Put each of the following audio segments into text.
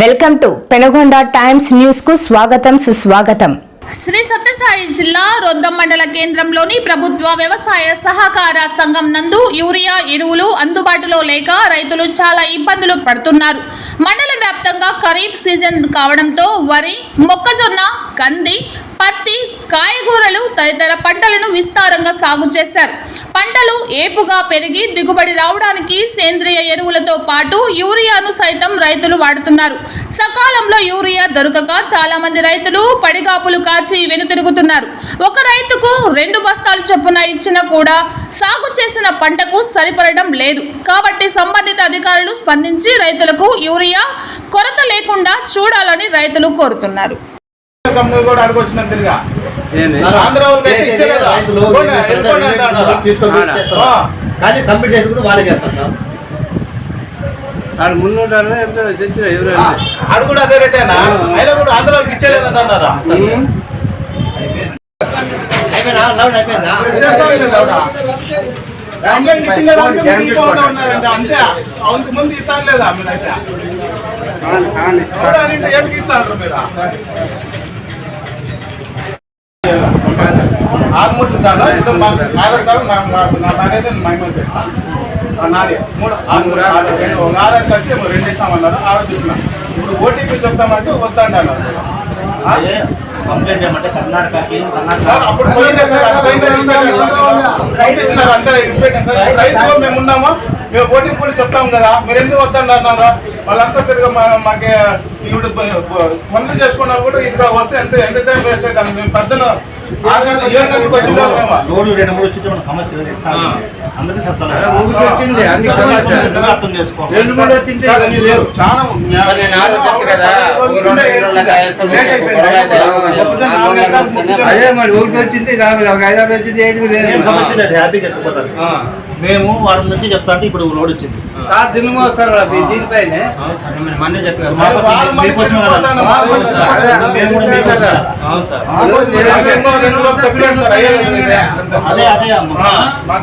Welcome to Penagonda times న్యూస్కు స్వాగతం సుస్వాగతం. శ్రీ సత్యసాయి జిల్లా రొద్దం మండల కేంద్రంలోని ప్రభుత్వ వ్యవసాయ సహకార సంఘం నందు యూరియా ఎరువులు అందుబాటులో లేక రైతులు చాలా ఇబ్బందులు పడుతున్నారు. మండల వ్యాప్తంగా ఖరీఫ్ సీజన్ కావడంతో వరి మొక్కజొన్న కంది పత్తి కాయగూరలు తదితర పంటలను విస్తారంగా సాగు చేశారు. పంటలు ఏపుగా పెరిగి దిగుబడి రావడానికి సేంద్రియ ఎరువులతో పాటు యూరియాను సైతం రైతులు వాడుతున్నారు. సకాలంలో యూరియా దొరకక చాలా మంది రైతులు పడిగాపులు కాచి వెనుతిరుగుతున్నారు. ఒక రైతుకు రెండు బస్తాలు చొప్పున ఇచ్చినా కూడా సాగు చేసిన పంటకు సరిపడడం లేదు. కాబట్టి సంబంధిత అధికారులు స్పందించి రైతులకు యూరియా కొరత లేకుండా చూడాలని రైతులు కోరుతున్నారు. కంపెనీ కూడా అడగొచ్చినాం? ఆంధ్ర. కానీ కంప్లీట్ చేసి కూడా వాళ్ళే అదే రేటేనా అయినా కూడా ఆంధ్ర వాళ్ళకి. అంతే. అంత ముందు ఇస్తాను లేదా మీరైతే ఎందుకు ఇస్తారు మీరు? ఆరుమూడు ఇస్తాను ఇది మా ఆధార్ కార్డు నా నా- నా పేరు అయితే మా ఇమ్మ చేస్తాను ఆ, నాది మూడు ఆరు ఆరు రెండు ఒక ఆధార్ కలిసి ఏమో రెండు ఇస్తామన్నారు ఆలోచిస్తున్నాం ఇప్పుడు ఓటీపీ చెప్తామంటే వద్దంటారు అదే కంప్లైంట్ ఏమంటే కర్ణాటకకి కర్ణాటక అప్పుడు పోయిందే సార్ అది పోయిందే పంపించినారు అంతే ఇన్స్పెక్టర్ సార్ రైతులో మేము ఉన్నాము మేము పోటీ కూడా చెప్తాం కదా మీరు ఎందుకు వద్దన్నారు వాళ్ళంతా తిరిగి మా- మాకు ఇప్పుడు పనులు చేసుకున్నారు కూడా ఇక్కడ వస్తే ఎంత ఎంత టైం వేస్ట్ అవుతుంది మేము పెద్దలు ఆరు గంటల ఏడు గంటలకు రెండు మూడు వచ్చి మన సమస్య చెప్తాను. అర్థం చాలా అదే మరి ఒకటి వచ్చింది ఐదారు వచ్చింది ఏడుగురు ఏం లేదు. సమస్య లేదు హ్యాపీగా ఎత్తుకోతారు ఆ. మేము వారం నుంచి చెప్తా అంటే ఇప్పుడు లోడ్ వచ్చింది. సార్ దినము వస్తారు దీనిపైన. చెప్తాను. సార్. అదే, సార్. మాకు సార్,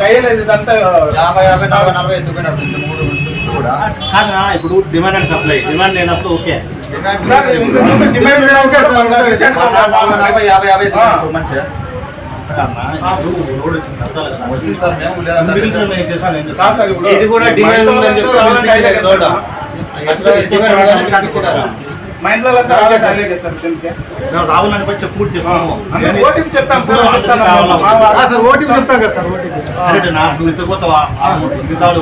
అయ్యేలేదు ఇదంతా. యాభై యాభై నలభై నలభై సార్ మూడు కూడా ఇప్పుడు డిమాండ్ అండ్ సప్లై. డిమాండ్ లేనప్పుడు ఓకే. ఇది కూడా డిమాండ్ ఉందని చెప్పి మా ఇంట్లో రావాలని అంటే ఓటీపీ చెప్తాం సార్. చెప్తాను. సార్ ఓటీపీ చెప్తాం కదా సార్ ఓటీపీ? నువ్వు ఇంత మిగతాడు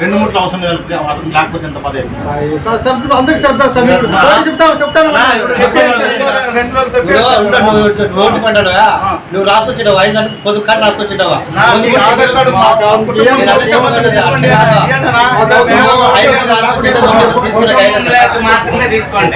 రెండు మూట్లు అవసరం అతను లేకపోతే ఎంత పదే అందరికి సార్ ఓటీ చెప్తాను. చెప్పాను సార్, రెండు రోజులు ఇప్పుడు చెప్పాను. ఉంటా, నువ్వు రోడ్డు పడ్డావా నువ్వు రాసుకొచ్చావా ఐదు గంటలకు పొద్దు రాసుకొచ్చావా కార్డు ఏం- తీసుకోండి.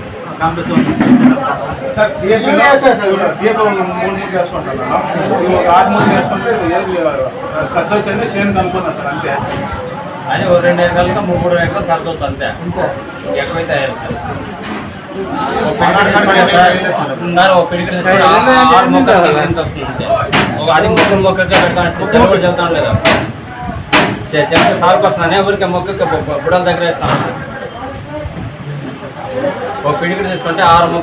సార్ ఒక ఆరు మూడు చేసుకుంటే ఏది సర్దొచ్చండి సేమ్ అనుకున్నాను సార్. అంతే అదే ఓ రెండు ఎకరాలుగా మూడు మూడు ఎకరాలు సర్దవచ్చు అంతే ఎక్కువైతే అయ్యారు సార్ సార్. సార్ ఒక పిడికి ఆరు మొక్కలు ఎంత వస్తుంది అంతే. ఒక అది మొక్కలు మొక్కగా పెడతాను చెబుతాను లేదా చె- చెప్తే సార్కి వస్తున్నాను ఊరికే మొక్కకి బుడల దగ్గర వేస్తాను ఒక పిడికి తీసుకుంటే ఆరు మొక్కలు